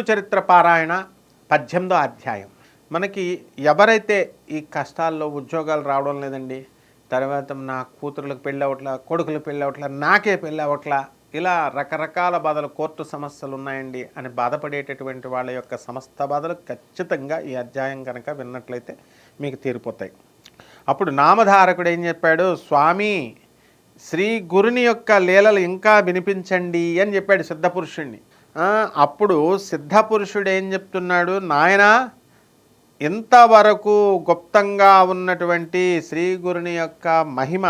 గురు చరిత్ర పారాయణ పద్దెనిమిదో అధ్యాయం. మనకి ఎవరైతే ఈ కష్టాల్లో ఉద్యోగాలు రావడం లేదండి తర్వాత నా కూతురులకు పెళ్ళి అవట్లా కొడుకులకు పెళ్ళి అవట్లా నాకే పెళ్ళి అవట్లా ఇలా రకరకాల బాధలు కోర్టు సమస్యలు ఉన్నాయండి అని బాధపడేటటువంటి వాళ్ళ యొక్క సమస్త బాధలు ఖచ్చితంగా ఈ అధ్యాయం కనుక విన్నట్లయితే మీకు తీరిపోతాయి. అప్పుడు నామధారకుడు ఏం చెప్పాడు? స్వామి శ్రీ గురుని యొక్క లీలలు ఇంకా వినిపించండి అని చెప్పాడు సిద్ధపురుషుణ్ణి. అప్పుడు సిద్ధపురుషుడు ఏం చెప్తున్నాడు? నాయనా ఇంతవరకు గుప్తంగా ఉన్నటువంటి శ్రీ గురుని యొక్క మహిమ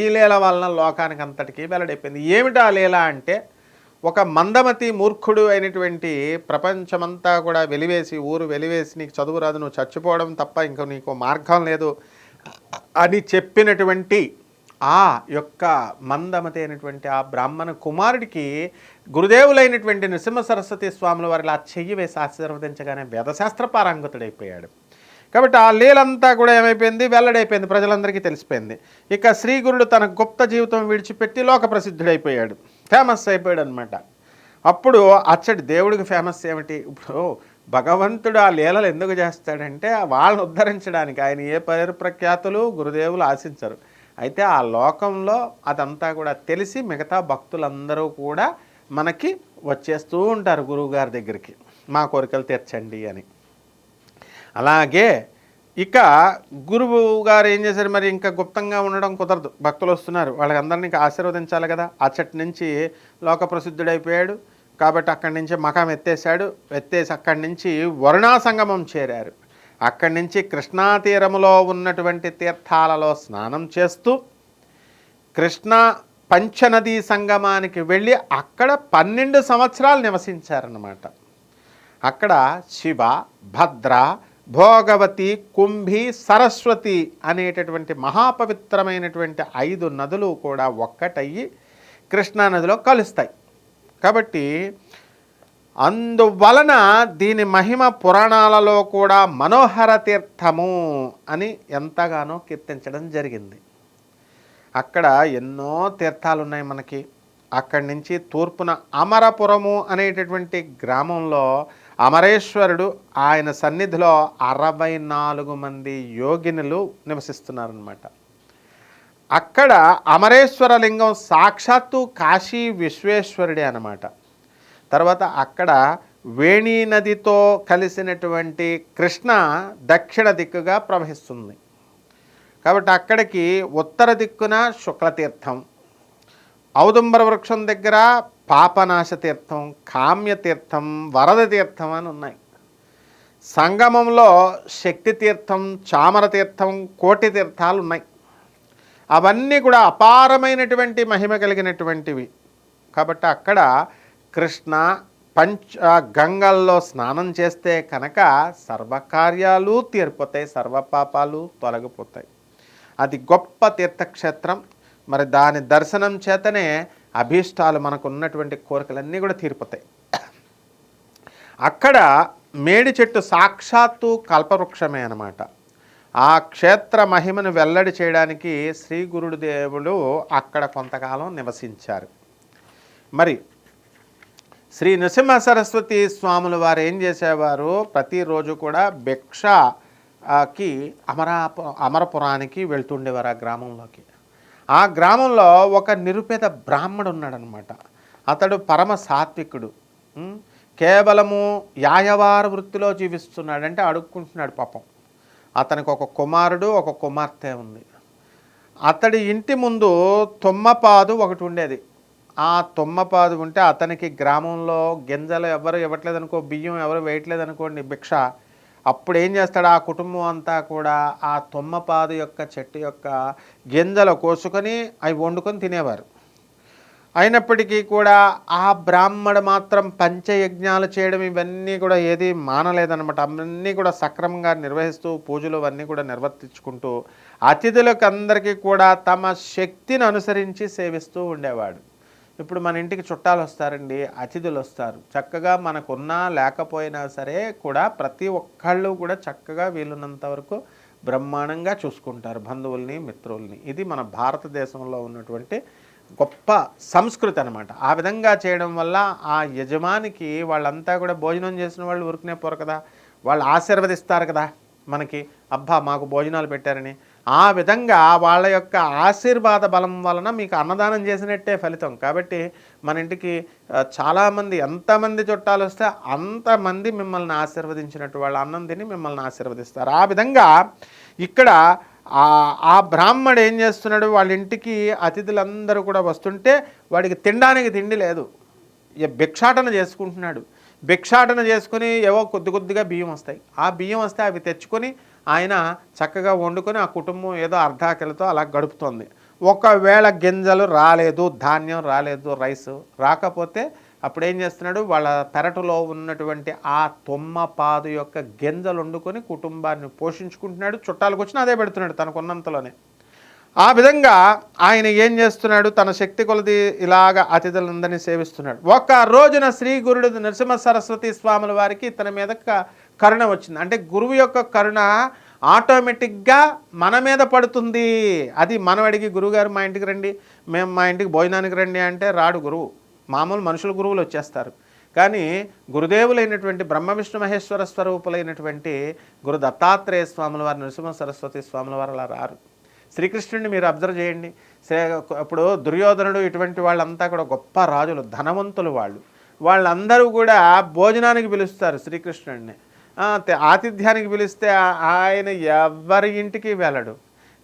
ఈ లీల వలన లోకానికి అంతటికీ వెల్లడైపోయింది. ఏమిటా లీల అంటే ఒక మందమతి మూర్ఖుడు అయినటువంటి ప్రపంచమంతా కూడా వెలివేసి ఊరు వెలివేసి నీకు చదువు రాదు నువ్వు చచ్చిపోవడం తప్ప ఇంక నీకు మార్గం లేదు అని చెప్పినటువంటి ఆ యొక్క మందమతి అయినటువంటి ఆ బ్రాహ్మణ కుమారుడికి గురుదేవులైనటువంటి నృసింహ సరస్వతి స్వాముల వారి ఇలా చెయ్యి వేసి ఆశీర్వదించగానే వేదశాస్త్ర పారంగతుడైపోయాడు. కాబట్టి ఆ లీలంతా కూడా ఏమైపోయింది? వెల్లడైపోయింది. ప్రజలందరికీ తెలిసిపోయింది. ఇక శ్రీగురుడు తన గుప్త జీవితం విడిచిపెట్టి లోక ప్రసిద్ధుడైపోయాడు. ఫేమస్ అయిపోయాడు అనమాట అప్పుడు అచ్చడి దేవుడికి ఫేమస్ ఏమిటి? ఇప్పుడు భగవంతుడు ఆ లీలలు ఎందుకు చేస్తాడంటే వాళ్ళని ఉద్ధరించడానికి ఆయన ఏ పేరు ప్రఖ్యాతులు గురుదేవులు ఆశించరు. అయితే ఆ లోకంలో అదంతా కూడా తెలిసి మిగతా భక్తులందరూ కూడా మనకి వచ్చేస్తూ ఉంటారు గురువుగారి దగ్గరికి మా కోరికలు తీర్చండి అని. అలాగే ఇక గురువు గారు ఏం చేశారు మరి? ఇంకా గుప్తంగా ఉండడం కుదరదు. భక్తులు వస్తున్నారు. వాళ్ళకందరినీ ఇంకా ఆశీర్వదించాలి కదా. అచ్చటి నుంచి లోక ప్రసిద్ధుడైపోయాడు. కాబట్టి అక్కడి నుంచి మకం ఎత్తేసాడు ఎత్తేసి అక్కడి నుంచి వరుణా సంగమం చేరారు. అక్కడి నుంచి కృష్ణా తీరములో ఉన్నటువంటి తీర్థాలలో స్నానం చేస్తూ కృష్ణ పంచనదీ సంగమానికి వెళ్ళి అక్కడ పన్నెండు సంవత్సరాలు నివసించారన్నమాట. అక్కడ శివ భద్ర భోగవతి కుంభి సరస్వతి అనేటటువంటి మహాపవిత్రమైనటువంటి ఐదు నదులు కూడా ఒక్కటయ్యి కృష్ణా నదిలో కలుస్తాయి. కాబట్టి అందువలన దీని మహిమ పురాణాలలో కూడా మనోహర తీర్థము అని ఎంతగానో కీర్తించడం జరిగింది. అక్కడ ఎన్నో తీర్థాలు ఉన్నాయి మనకి. అక్కడి నుంచి తూర్పున అమరపురము అనేటటువంటి గ్రామంలో అమరేశ్వరుడు ఆయన సన్నిధిలో అరవై నాలుగు మంది యోగినులు నివసిస్తున్నారనమాట అక్కడ అమరేశ్వర లింగం సాక్షాత్తు కాశీ విశ్వేశ్వరుడే అనమాట తర్వాత అక్కడ వేణీ నదితో కలిసినటువంటి కృష్ణ దక్షిణ దిక్కుగా ప్రవహిస్తుంది. కాబట్టి అక్కడికి ఉత్తర దిక్కున శుక్లతీర్థం ఔదుంబర వృక్షం దగ్గర పాపనాశ తీర్థం కామ్య తీర్థం వరద తీర్థం అని ఉన్నాయి. సంగమంలో శక్తి తీర్థం చామర తీర్థం కోటి తీర్థాలు ఉన్నాయి. అవన్నీ కూడా అపారమైనటువంటి మహిమ కలిగినటువంటివి. కాబట్టి అక్కడ కృష్ణ పంచ గంగల్లో స్నానం చేస్తే కనుక సర్వకార్యాలు తీరిపోతాయి సర్వపాపాలు తొలగిపోతాయి. అది గొప్ప తీర్థక్షేత్రం. మరి దాని దర్శనం చేతనే అభీష్టాలు మనకు ఉన్నటువంటి కోరికలన్నీ కూడా తీరిపోతాయి. అక్కడ మేడి చెట్టు సాక్షాత్తు కల్పవృక్షమే అన్నమాట. ఆ క్షేత్ర మహిమను వెల్లడి చేయడానికి శ్రీ గురుదేవుడు అక్కడ కొంతకాలం నివసించారు. మరి శ్రీ నృసింహ సరస్వతి స్వాముల వారు ఏం చేసేవారు? ప్రతిరోజు కూడా కి అమరాప అమరపురానికి వెళ్తుండేవారు ఆ గ్రామంలోకి. ఆ గ్రామంలో ఒక నిరుపేద బ్రాహ్మడు ఉన్నాడనమాట. అతడు పరమ సాత్వికుడు. కేవలము యాయవార వృత్తిలో జీవిస్తున్నాడు అంటే అడుక్కుంటున్నాడు పాపం. అతనికి ఒక కుమారుడు ఒక కుమార్తె ఉంది. అతడి ఇంటి ముందు తుమ్మపాదు ఒకటి ఉండేది. ఆ తుమ్మపాదు ఉంటే అతనికి గ్రామంలో గింజలు ఎవరు ఇవ్వట్లేదనుకో బియ్యం ఎవరు వేయట్లేదనుకోండి భిక్ష అప్పుడు ఏం చేస్తాడు? ఆ కుటుంబం అంతా కూడా ఆ తుమ్మపాదు యొక్క చెట్టు యొక్క గింజలు కోసుకొని అవి వండుకొని తినేవారు. అయినప్పటికీ కూడా ఆ బ్రాహ్మడు మాత్రం పంచయజ్ఞాలు చేయడం ఇవన్నీ కూడా ఏది మానలేదన్నమాట. అవన్నీ కూడా సక్రమంగా నిర్వహిస్తూ పూజలు అవన్నీ కూడా నిర్వర్తించుకుంటూ అతిథులకు అందరికీ కూడా తమ శక్తిని అనుసరించి సేవిస్తూ ఉండేవాడు. ఇప్పుడు మన ఇంటికి చుట్టాలు వస్తారండి అతిథులు వస్తారు. చక్కగా మనకున్నా లేకపోయినా సరే కూడా ప్రతి ఒక్కళ్ళు కూడా చక్కగా వీలున్నంత వరకు బ్రహ్మాండంగా చూసుకుంటారు బంధువుల్ని మిత్రుల్ని. ఇది మన భారతదేశంలో ఉన్నటువంటి గొప్ప సంస్కృతి అనమాట ఆ విధంగా చేయడం వల్ల ఆ యజమానికి వాళ్ళంతా కూడా భోజనం చేసిన వాళ్ళు ఉరికినే పోరు కదా. వాళ్ళు ఆశీర్వదిస్తారు కదా మనకి. అబ్బా మాకు భోజనాలు పెట్టారని. ఆ విధంగా వాళ్ళ యొక్క ఆశీర్వాద బలం వలన మీకు అన్నదానం చేసినట్టే ఫలితం. కాబట్టి మన ఇంటికి చాలామంది ఎంతమంది చుట్టాలు వస్తే అంతమంది మిమ్మల్ని ఆశీర్వదించినట్టు వాళ్ళ అన్నం తిని మిమ్మల్ని ఆశీర్వదిస్తారు. ఆ విధంగా ఇక్కడ ఆ బ్రాహ్మడు ఏం చేస్తున్నాడు? వాళ్ళ ఇంటికి అతిథులందరూ కూడా వస్తుంటే వాడికి తినడానికి తిండి లేదు. భిక్షాటన చేసుకుంటున్నాడు. భిక్షాటన చేసుకుని ఏవో కొద్ది కొద్దిగా బియ్యం వస్తాయి. ఆ బియ్యం వస్తే అవి తెచ్చుకొని ఆయన చక్కగా వండుకొని ఆ కుటుంబం ఏదో అర్ధాకలితో అలా గడుపుతోంది. ఒకవేళ గింజలు రాలేదు ధాన్యం రాలేదు రైస్ రాకపోతే అప్పుడు ఏం చేస్తున్నాడు? వాళ్ళ పెరటలో ఉన్నటువంటి ఆ తొమ్మ పాదు యొక్క గింజలు వండుకొని కుటుంబాన్ని పోషించుకుంటున్నాడు. చుట్టాలకు వచ్చిన అదే పెడుతున్నాడు తనకున్నంతలోనే. ఆ విధంగా ఆయన ఏం చేస్తున్నాడు? తన శక్తి కొలది ఇలాగ అతిథులందరినీ సేవిస్తున్నాడు. ఒక రోజున శ్రీ గురుడు నరసింహ సరస్వతి స్వాముల వారికి తన మీద కరుణ వచ్చింది. అంటే గురువు యొక్క కరుణ ఆటోమేటిక్గా మన మీద పడుతుంది. అది మనం అడిగి గురువుగారు మా ఇంటికి రండి మేము మా ఇంటికి భోజనానికి రండి అంటే రాడు గురువు. మామూలు మనుషులు గురువులు వచ్చేస్తారు. కానీ గురుదేవులైనటువంటి బ్రహ్మ విష్ణు మహేశ్వర స్వరూపులైనటువంటి గురు దత్తాత్రేయ స్వాముల వారు నృసింహ సరస్వతి స్వాముల వారు అలా రారు. శ్రీకృష్ణుడిని మీరు అబ్జర్వ్ చేయండి. శ్రీ- ఇప్పుడు దుర్యోధనుడు ఇటువంటి వాళ్ళంతా కూడా గొప్ప రాజులు ధనవంతులు వాళ్ళు. వాళ్ళందరూ కూడా భోజనానికి పిలుస్తారు శ్రీకృష్ణుడిని. ఆతిథ్యానికి పిలిస్తే ఆయన ఎవరి ఇంటికి వెళ్ళడు.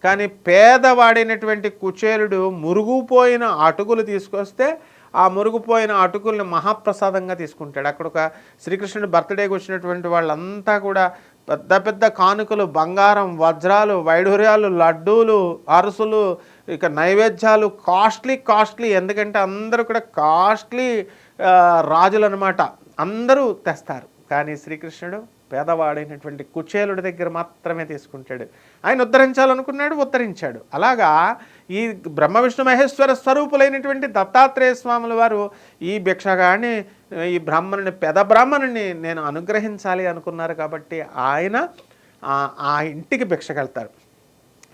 కానీ పేదవాడైనటువంటి కుచేలుడు మురుగుపోయిన అటుకులు తీసుకొస్తే ఆ మురుగుపోయిన అటుకుల్ని మహాప్రసాదంగా తీసుకుంటాడు. అక్కడ ఒక శ్రీకృష్ణుడు బర్త్డేకి వచ్చినటువంటి వాళ్ళంతా కూడా పెద్ద పెద్ద కానుకలు బంగారం వజ్రాలు వైఢూర్యాలు లడ్డూలు అరుసులు ఇక నైవేద్యాలు కాస్ట్లీ కాస్ట్లీ. ఎందుకంటే అందరూ కూడా కాస్ట్లీ రాజులు అనమాట అందరూ తెస్తారు. కానీ శ్రీకృష్ణుడు పేదవాడైనటువంటి కుచేలుడి దగ్గర మాత్రమే తీసుకుంటాడు. ఆయన ఉద్ధరించాలనుకున్నాడు ఉద్ధరించాడు. అలాగా ఈ బ్రహ్మ విష్ణు మహేశ్వర స్వరూపులైనటువంటి దత్తాత్రేయ స్వాముల వారు ఈ భిక్షగాన్ని ఈ బ్రాహ్మణుని పెద బ్రాహ్మణుని నేను అనుగ్రహించాలి అనుకున్నారు కాబట్టి ఆయన ఆ- ఇంటికి భిక్షకెళ్తారు.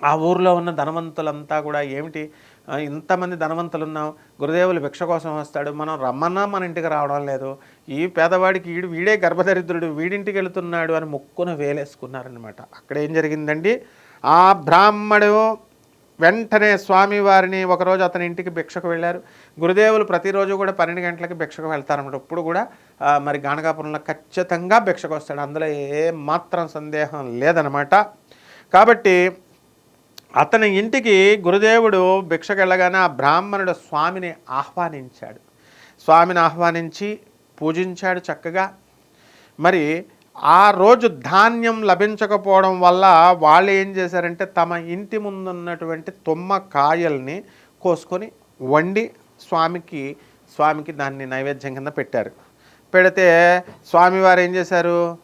ఆ ఊర్లో ఉన్న ధనవంతులంతా కూడా ఏమిటి? ఇంతమంది ధనవంతులు ఉన్నాం గురుదేవులు భిక్ష కోసం వస్తాడు మనం రమ్మన్నా మన ఇంటికి రావడం లేదు ఈ పేదవాడికి వీడు వీడే గర్భదరిద్రుడు వీడింటికి వెళుతున్నాడు అని ముక్కున వేలేసుకున్నారనమాట అక్కడ ఏం జరిగిందండి? ఆ బ్రాహ్మడు వెంటనే స్వామివారిని ఒకరోజు అతని ఇంటికి భిక్షకు వెళ్ళారు. గురుదేవులు ప్రతిరోజు కూడా పన్నెండు గంటలకి భిక్షకు వెళ్తారన్నమాట. ఇప్పుడు కూడా మరి గానగాపురంలో ఖచ్చితంగా భిక్షకు వస్తాడు. అందులో ఏ మాత్రం సందేహం లేదనమాట కాబట్టి అతని ఇంటికి గురుదేవుడు భిక్షకెళ్ళగానే ఆ బ్రాహ్మణుడు స్వామిని ఆహ్వానించాడు. స్వామిని ఆహ్వానించి పూజించాడు చక్కగా. మరి ఆ రోజు ధాన్యం లభించకపోవడం వల్ల వాళ్ళు ఏం చేశారంటే తమ ఇంటి ముందున్నటువంటి తుమ్మ కాయల్ని కోసుకొని వండి స్వామికి స్వామికి దాన్ని నైవేద్యం కింద పెట్టారు. పెడితే స్వామివారు ఏం చేశారు?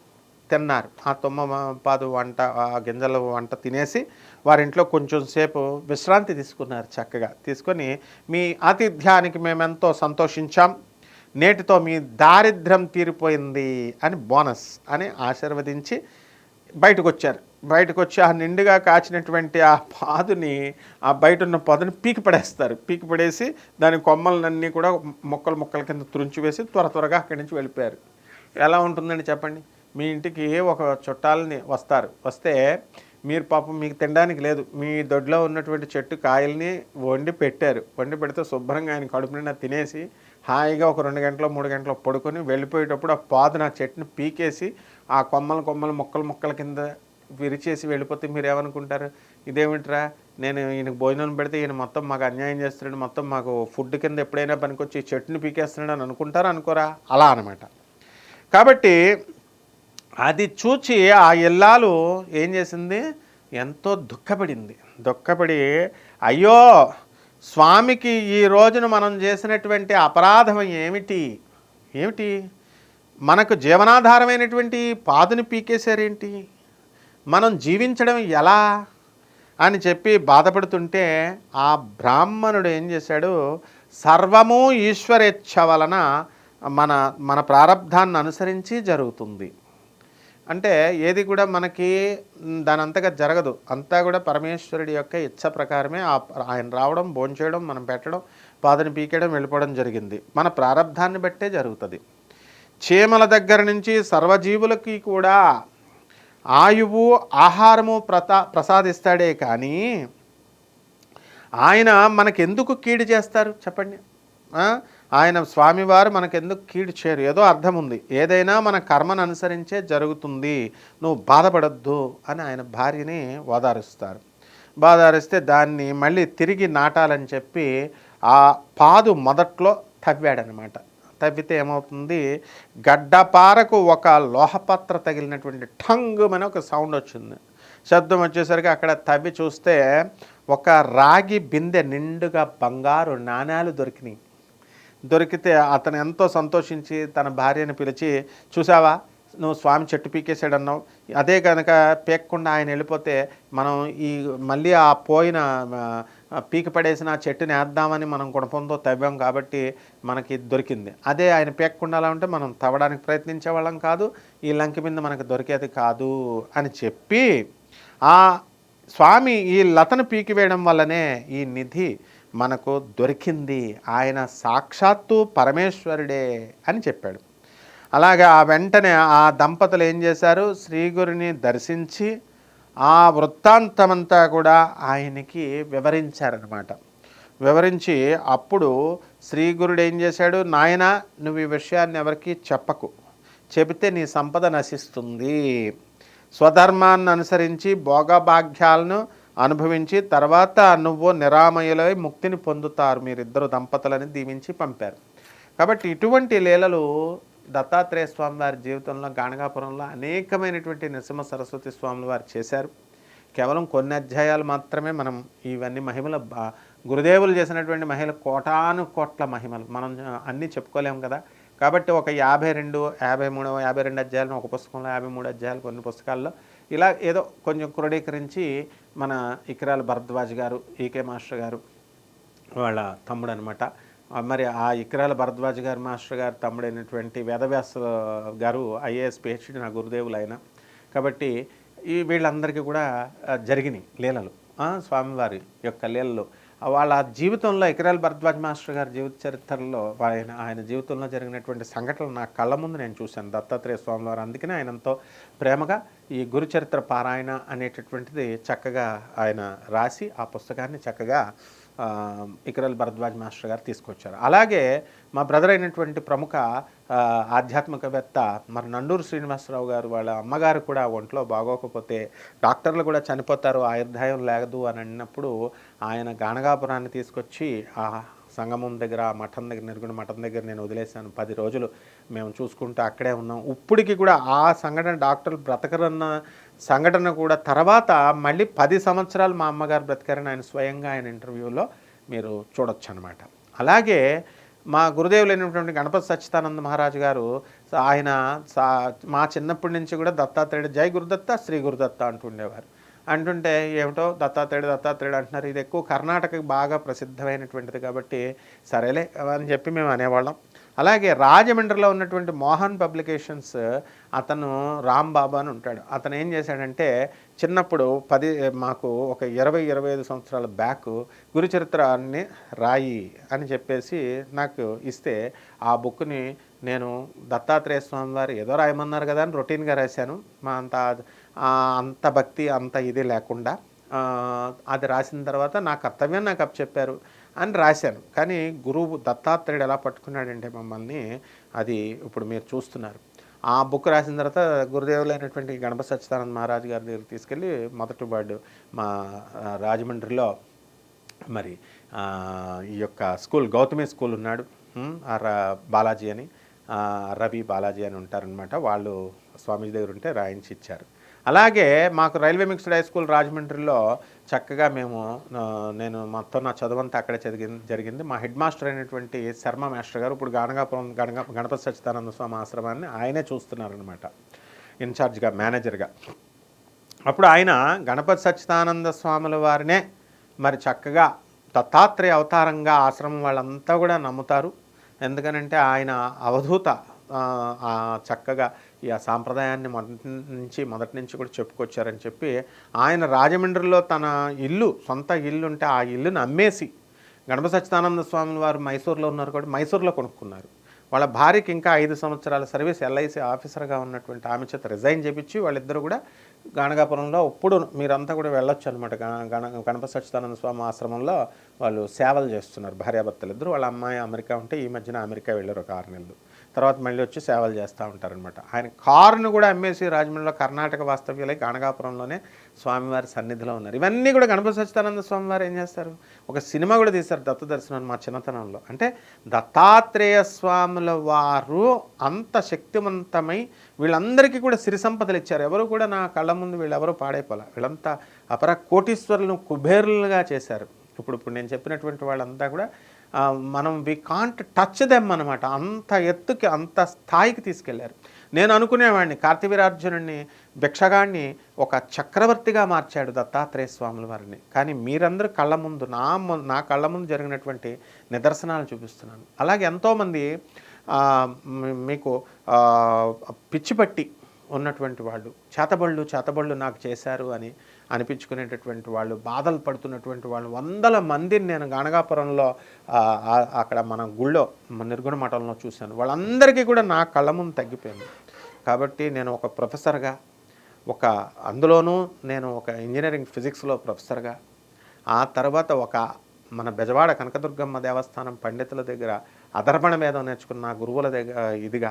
తిన్నారు. ఆ తుమ్మ పాదు వంట ఆ గింజల వంట తినేసి వారింట్లో కొంచెం సేపు విశ్రాంతి తీసుకున్నారు చక్కగా. తీసుకొని మీ ఆతిథ్యానికి మేమెంతో సంతోషించాం. నేటితో మీ దారిద్ర్యం తీరిపోయింది అని బోనస్ అని ఆశీర్వదించి బయటకు వచ్చారు బయటకు వచ్చి ఆ నిండుగా కాచినటువంటి ఆ పాదుని ఆ బయట ఉన్న పాదుని పీకి పడేస్తారు. పీకి పడేసి దాని కొమ్మలన్నీ కూడా మొక్కలు మొక్కల కింద తురించి వేసి త్వర త్వరగా అక్కడి నుంచి వెళ్ళిపోయారు. ఎలా ఉంటుందండి చెప్పండి? మీ ఇంటికి ఒక చుట్టాలని వస్తారు. వస్తే మీరు పాపం మీకు తినడానికి లేదు. మీ దొడ్లో ఉన్నటువంటి చెట్టు కాయల్ని వండి పెట్టారు. వండి పెడితే శుభ్రంగా ఆయన కడుపు నిండా తినేసి హాయిగా ఒక రెండు గంటలో మూడు గంటలో పడుకొని వెళ్ళిపోయేటప్పుడు ఆ పాదున ఆ చెట్టుని పీకేసి ఆ కొమ్మల కొమ్మలు మొక్కలు మొక్కల కింద విరిచేసి వెళ్ళిపోతే మీరు ఏమనుకుంటారు? ఇదేమిట్రా? నేను ఈయనకు భోజనం పెడితే ఈయన మొత్తం మాకు అన్యాయం చేస్తున్నాడు. మొత్తం మాకు ఫుడ్ కింద ఎప్పుడైనా పనికొచ్చి చెట్టుని పీకేస్తున్నాడు అని అనుకుంటారా అనుకోరా? అలా అనమాట. కాబట్టి అది చూచి ఆ ఇల్లాలు ఏం చేసింది? ఎంతో దుఃఖపడింది. దుఃఖపడి అయ్యో స్వామికి ఈ రోజున మనం చేసినటువంటి అపరాధం ఏమిటి? ఏమిటి? మనకు జీవనాధారమైనటువంటి పాదుని పీకేశారేంటి? మనం జీవించడం ఎలా? అని చెప్పి బాధపడుతుంటే ఆ బ్రాహ్మణుడు ఏం చేశాడు? సర్వము ఈశ్వరేచ్ఛ వలన మన మన ప్రారంధాన్ని అనుసరించి జరుగుతుంది. అంటే ఏది కూడా మనకి దాని అంతగా జరగదు. అంతా కూడా పరమేశ్వరుడి యొక్క ఇచ్చ ప్రకారమే ఆ- ఆయన రావడం భోంచేయడం మనం పెట్టడం పాదని పీకేయడం వెళ్ళిపోవడం జరిగింది. మన ప్రారంధాన్ని బట్టే జరుగుతుంది. చీమల దగ్గర నుంచి సర్వజీవులకి కూడా ఆయువు ఆహారము ప్రతా ప్రసాదిస్తాడే కానీ ఆయన మనకెందుకు కీడు చేస్తారు? చెప్పండి. ఆయన స్వామివారు మనకెందుకు కీడు చేయరు? ఏదో అర్థం ఉంది. ఏదైనా మన కర్మను అనుసరించే జరుగుతుంది. నువ్వు బాధపడద్దు అని ఆయన భార్యని ఓదారుస్తారు. బాధారిస్తే దాన్ని మళ్ళీ తిరిగి నాటాలని చెప్పి ఆ పాదు మొదట్లో తవ్వాడనమాట. తవ్వితే ఏమవుతుంది? గడ్డపారకు ఒక లోహపత్ర తగిలినటువంటి ఠంగ్ అని ఒక సౌండ్ వచ్చింది. శబ్దం వచ్చేసరికి అక్కడ తవ్వి చూస్తే ఒక రాగి బిందె నిండుగా బంగారు నాణ్యాలు దొరికినాయి. దొరికితే అతను ఎంతో సంతోషించి తన భార్యను పిలిచి చూసావా నువ్వు స్వామి చెట్టు పీకేసాడన్నావు అదే కనుక పీకకుండా ఆయన వెళ్ళిపోతే మనం ఈ మళ్ళీ ఆ పోయిన పీక పడేసిన ఆ చెట్టుని వేద్దామని మనం గుణపంతో తవ్వాం కాబట్టి మనకి దొరికింది. అదే ఆయన పీకకుండా అలా ఉంటే మనం తవ్వడానికి ప్రయత్నించే వాళ్ళం కాదు ఈ లంక మీద మనకు దొరికేది కాదు అని చెప్పి ఆ స్వామి ఈ లతను పీకివేయడం వల్లనే ఈ నిధి మనకు దొరికింది. ఆయన సాక్షాత్తు పరమేశ్వరుడే అని చెప్పాడు. అలాగే ఆ వెంటనే ఆ దంపతులు ఏం చేశారు? శ్రీగురిని దర్శించి ఆ వృత్తాంతమంతా కూడా ఆయనకి వివరించారనమాట వివరించి అప్పుడు శ్రీగురుడు ఏం చేశాడు? నాయన నువ్వు ఈ విషయాన్ని ఎవరికి చెప్పకు. చెబితే నీ సంపద నశిస్తుంది. స్వధర్మాన్ని అనుసరించి భోగభాగ్యాలను అనుభవించి తర్వాత నువ్వు నిరామయులై ముక్తిని పొందుతారు మీరిద్దరు దంపతులని దీవించి పంపారు. కాబట్టి ఇటువంటి లీలలు దత్తాత్రేయ స్వామి వారి జీవితంలో గాణగాపురంలో అనేకమైనటువంటి నరసింహ సరస్వతి స్వాములు వారు చేశారు. కేవలం కొన్ని అధ్యాయాలు మాత్రమే మనం ఇవన్నీ మహిమల బా- గురుదేవులు చేసినటువంటి మహిళ కోటాను కోట్ల మహిమలు. మనం అన్నీ చెప్పుకోలేము కదా. కాబట్టి ఒక యాభై రెండు యాభై మూడు యాభై రెండు అధ్యాయాలు ఒక పుస్తకంలో యాభై మూడు అధ్యాయాలు కొన్ని పుస్తకాల్లో ఇలా ఏదో కొంచెం క్రోడీకరించి మన ఇకరాల భరద్వాజ్ గారు ఈకే మాస్టర్ గారు వాళ్ళ తమ్ముడు అనమాట మరి ఆ ఇకరాల భరద్వాజ్ గారు మాస్టర్ గారు తమ్ముడైనటువంటి వేదవ్యాస గారు ఐఏఎస్ పిహెచ్డి నా గురుదేవులు ఆయన కాబట్టి ఈ వీళ్ళందరికీ కూడా జరిగినాయి లీలలు. స్వామివారి యొక్క లీలలు. ఆ, వాళ్ళ జీవితంలో ఇకరాల భరద్వాజ్ మాస్టర్ గారి జీవిత చరిత్రలో ఆయన ఆయన జీవితంలో జరిగినటువంటి సంఘటనలు నా కళ్ళ ముందు నేను చూశాను. దత్తాత్రేయ స్వామివారు అందుకనే ఆయన ఎంతో ప్రేమగా ఈ గురుచరిత్ర పారాయణ అనేటటువంటిది చక్కగా ఆయన రాసి ఆ పుస్తకాన్ని చక్కగా ఇకరల్ భరద్వాజ్ మాస్టర్ గారు తీసుకొచ్చారు. అలాగే మా బ్రదర్ అయినటువంటి ప్రముఖ ఆధ్యాత్మికవేత్త మరి నండూరు శ్రీనివాసరావు గారు వాళ్ళ అమ్మగారు కూడా ఒంట్లో బాగోకపోతే డాక్టర్లు కూడా చనిపోతారు ఆయుర్దాయం లేదు అని అన్నప్పుడు ఆయన గాణగాపురాన్ని తీసుకొచ్చి సంగమం దగ్గర ఆ మఠం దగ్గర నిర్గుణ మఠం దగ్గర నేను వదిలేశాను. పది రోజులు మేము చూసుకుంటూ అక్కడే ఉన్నాం. ఇప్పటికి కూడా ఆ సంఘటన డాక్టర్లు బ్రతకరన్న సంఘటన కూడా తర్వాత మళ్ళీ పది సంవత్సరాలు మా అమ్మగారు బ్రతికారని ఆయన స్వయంగా ఆయన ఇంటర్వ్యూలో మీరు చూడొచ్చు అనమాట అలాగే మా గురుదేవులైనటువంటి గణపతి సచ్చిదానంద మహారాజు గారు ఆయన సా- మా చిన్నప్పటి నుంచి కూడా దత్తాత్రేయుడు జై గురుదత్త శ్రీ గురుదత్త అంటుండేవారు అంటుంటే ఏమిటో దత్తాత్రేయుడు దత్తాత్రేయుడు అంటున్నారు. ఇది ఎక్కువ కర్ణాటకకి బాగా ప్రసిద్ధమైనటువంటిది కాబట్టి సరేలే అని చెప్పి మేము అనేవాళ్ళం. అలాగే రాజమండ్రిలో ఉన్నటువంటి మోహన్ పబ్లికేషన్స్ అతను రాంబాబు అని ఉంటాడు. అతను ఏం చేశాడంటే చిన్నప్పుడు పది మాకు ఒక ఇరవై ఇరవై ఐదు సంవత్సరాల బ్యాక్ గురుచరిత్రాన్ని రాయి అని చెప్పేసి నాకు ఇస్తే ఆ బుక్ని నేను దత్తాత్రేయ స్వామి వారు ఏదో రాయమన్నారు కదా అని రొటీన్గా రాశాను. మా అంత అంత భక్తి అంత ఇది లేకుండా అది రాసిన తర్వాత నా కర్తవ్యం నాకు అప్ చెప్పారు అని రాశాను. కానీ గురువు దత్తాత్రేయుడు ఎలా పట్టుకున్నాడంటే మమ్మల్ని అది ఇప్పుడు మీరు చూస్తున్నారు. ఆ బుక్ రాసిన తర్వాత గురుదేవులైనటువంటి గణపతి సచ్చిదానంద మహారాజు గారి దగ్గరికి తీసుకెళ్ళి మొదటి వాడు మా రాజమండ్రిలో మరి ఈ యొక్క స్కూల్ గౌతమి స్కూల్ ఉన్నాడు. ఆ ర- బాలాజీ అని రవి బాలాజీ అని ఉంటారనమాట వాళ్ళు స్వామీజీ దగ్గర ఉంటే రాయించి ఇచ్చారు. అలాగే మాకు రైల్వే మిక్స్డ్ హై స్కూల్ రాజమండ్రిలో చక్కగా మేము నేను మొత్తం నా చదువంతా అక్కడే చదివింది జరిగింది. మా హెడ్ మాస్టర్ అయినటువంటి శర్మ మాస్టర్ గారు ఇప్పుడు గానగాపురం గణగ గణపతి సచ్చిదానంద స్వామి ఆశ్రమాన్ని ఆయనే చూస్తున్నారనమాట ఇన్ఛార్జ్గా మేనేజర్గా. అప్పుడు ఆయన గణపతి సచ్చిదానంద స్వాముల వారినే మరి చక్కగా దత్తాత్రేయ అవతారంగా ఆశ్రమం వాళ్ళంతా కూడా నమ్ముతారు. ఎందుకనంటే ఆయన అవధూత చక్కగా ఈ ఆ సాంప్రదాయాన్ని మొదటి నుంచి మొదటి నుంచి కూడా చెప్పుకొచ్చారని చెప్పి ఆయన రాజమండ్రిలో తన ఇల్లు సొంత ఇల్లు ఉంటే ఆ ఇల్లును అమ్మేసి గణప సచ్చిదానంద స్వామి వారు మైసూర్లో ఉన్నారు కూడా మైసూర్లో కొనుక్కున్నారు. వాళ్ళ భార్యకి ఇంకా ఐదు సంవత్సరాల సర్వీస్ ఎల్ఐసి ఆఫీసర్గా ఉన్నటువంటి ఆమె చేత రిజైన్ చేపించి వాళ్ళిద్దరు కూడా గాణగాపురంలో ఇప్పుడు మీరంతా కూడా వెళ్ళొచ్చు అనమాట గణ గణప సచ్చిదానంద స్వామి ఆశ్రమంలో వాళ్ళు సేవలు చేస్తున్నారు. భార్యాభర్తలు ఇద్దరు వాళ్ళ అమ్మాయి అమెరికా ఉంటే ఈ మధ్యన అమెరికా వెళ్ళారు ఒక ఆరు నెలలు. తర్వాత మళ్ళీ వచ్చి సేవలు చేస్తూ ఉంటారనమాట ఆయన కారును కూడా అమ్మేసి రాజమండ్రిలో కర్ణాటక వాస్తవ్యులై గాణగాపురంలోనే స్వామివారి సన్నిధిలో ఉన్నారు. ఇవన్నీ కూడా గణపతి సచ్చిదానంద స్వామివారు ఏం చేస్తారు? ఒక సినిమా కూడా తీశారు దత్త దర్శనం మా చిన్నతనంలో. అంటే దత్తాత్రేయ స్వాముల వారు అంత శక్తివంతమై వీళ్ళందరికీ కూడా సిరి సంపదలు ఇచ్చారు. ఎవరు కూడా నా కళ్ళ ముందు వీళ్ళెవరూ పాడైపోలే. వీళ్ళంతా అపర కోటీశ్వరులను కుబేరులుగా చేశారు. ఇప్పుడు ఇప్పుడు నేను చెప్పినటువంటి వాళ్ళంతా కూడా మనం వి కాంట్ టచ్ దెమ్ అనమాట అంత ఎత్తుకి అంత స్థాయికి తీసుకెళ్ళారు. నేను అనుకునేవాడిని కార్తీవీరార్జునుడిని భిక్షగాడిని ఒక చక్రవర్తిగా మార్చాడు దత్తాత్రేయ స్వాముల వారిని. కానీ మీరందరూ కళ్ళ ముందు నా నా కళ్ళ ముందు జరిగినటువంటి నిదర్శనాలు చూపిస్తున్నాను. అలాగే ఎంతోమంది మీకు పిచ్చిపట్టి ఉన్నటువంటి వాళ్ళు. చేతబళ్ళు చేతబళ్ళు నాకు చేశారు అని అనిపించుకునేటటువంటి వాళ్ళు బాధలు పడుతున్నటువంటి వాళ్ళు వందల మందిని నేను గానగాపురంలో అక్కడ మన గుళ్ళో మన నిర్గుణ మఠంలో చూశాను. వాళ్ళందరికీ కూడా నా కళ్ళ ముందు తగ్గిపోయింది. కాబట్టి నేను ఒక ప్రొఫెసర్గా ఒక అందులోనూ నేను ఒక ఇంజనీరింగ్ ఫిజిక్స్లో ప్రొఫెసర్గా ఆ తర్వాత ఒక మన బెజవాడ కనకదుర్గమ్మ దేవస్థానం పండితుల దగ్గర అదర్పణ వేదం నేర్చుకున్న గురువుల దగ్గర ఇదిగా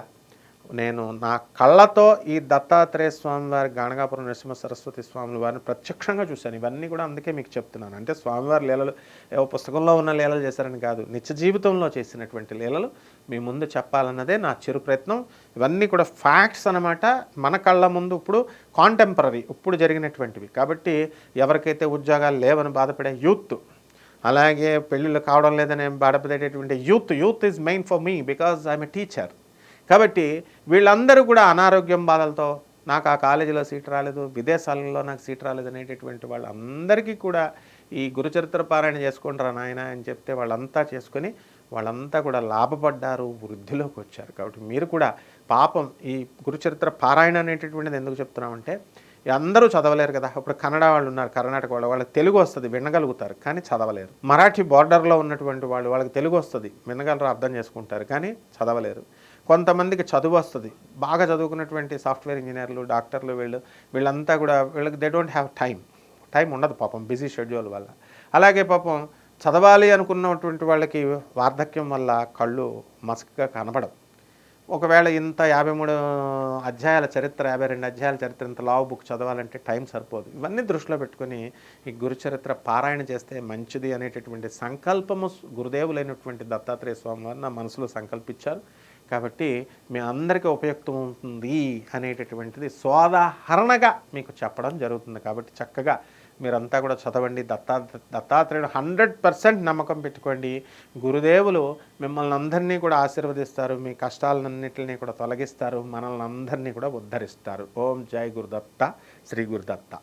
నేను నా కళ్ళతో ఈ దత్తాత్రేయ స్వామి వారి గాణగాపురం నరసింహ సరస్వతి స్వామి వారిని ప్రత్యక్షంగా చూశాను. ఇవన్నీ కూడా అందుకే మీకు చెప్తున్నాను. అంటే స్వామివారి లీలలు ఏవో పుస్తకంలో ఉన్న లీలలు చేశారని కాదు. నిత్య జీవితంలో చేసినటువంటి లీలలు మీ ముందు చెప్పాలన్నదే నా చిరు ప్రయత్నం. ఇవన్నీ కూడా ఫ్యాక్ట్స్ అనమాట మన కళ్ళ ముందు ఇప్పుడు కాంటెంపరీ ఇప్పుడు జరిగినటువంటివి. కాబట్టి ఎవరికైతే ఉద్యోగాలు లేవని బాధపడే యూత్ అలాగే పెళ్ళిళ్ళు కావడం లేదని బాధపడేటటువంటి youth youth is main for me because I'm a teacher. కాబట్టి వీళ్ళందరూ కూడా అనారోగ్యం బాధలతో నాకు ఆ కాలేజీలో సీట్ రాలేదు విదేశాలలో నాకు సీట్ రాలేదు అనేటటువంటి వాళ్ళందరికీ కూడా ఈ గురుచరిత్ర పారాయణ చేసుకుంటారా నాయన అని చెప్తే వాళ్ళంతా చేసుకొని వాళ్ళంతా కూడా లాభపడ్డారు వృద్ధిలోకి వచ్చారు. కాబట్టి మీరు కూడా పాపం ఈ గురుచరిత్ర పారాయణ అనేటటువంటిది ఎందుకు చెప్తున్నామంటే అందరూ చదవలేరు కదా. ఇప్పుడు కన్నడ వాళ్ళు ఉన్నారు కర్ణాటక వాళ్ళు వాళ్ళకి తెలుగు వస్తుంది వినగలుగుతారు. కానీ చదవలేరు. మరాఠీ బార్డర్లో ఉన్నటువంటి వాళ్ళు వాళ్ళకి తెలుగు వస్తుంది వినగలరు అర్థం చేసుకుంటారు కానీ చదవలేరు. కొంతమందికి చదువు వస్తుంది. బాగా చదువుకున్నటువంటి సాఫ్ట్వేర్ ఇంజనీర్లు డాక్టర్లు వీళ్ళు వీళ్ళంతా కూడా వీళ్ళకి they don't have time time ఉండదు పాపం బిజీ షెడ్యూల్ వల్ల. అలాగే పాపం చదవాలి అనుకున్నటువంటి వాళ్ళకి వార్ధక్యం వల్ల కళ్ళు మసకగా కనబడవు. ఒకవేళ ఇంత యాభై మూడు అధ్యాయాల చరిత్ర యాభై రెండు అధ్యాయాల చరిత్ర ఇంత లావు బుక్ చదవాలంటే టైం సరిపోదు. ఇవన్నీ దృష్టిలో పెట్టుకొని ఈ గురు చరిత్ర పారాయణ చేస్తే మంచిది అనేటటువంటి సంకల్పము గురుదేవులైనటువంటి దత్తాత్రేయ స్వామి వారు నా మనసులో సంకల్పించారు. కాబట్టి మీ అందరికీ ఉపయుక్తం ఉంటుంది అనేటటువంటిది సోదాహరణగా మీకు చెప్పడం జరుగుతుంది. కాబట్టి చక్కగా మీరంతా కూడా చదవండి. దత్తా దత్తాత్రేయుడు హండ్రెడ్ పర్సెంట్ నమ్మకం పెట్టుకోండి. గురుదేవులు మిమ్మల్ని అందరినీ కూడా ఆశీర్వదిస్తారు. మీ కష్టాలన్నింటినీ కూడా తొలగిస్తారు. మనల్ని అందరినీ కూడా ఉద్ధరిస్తారు. ఓం జై గురుదత్త శ్రీ గురుదత్త.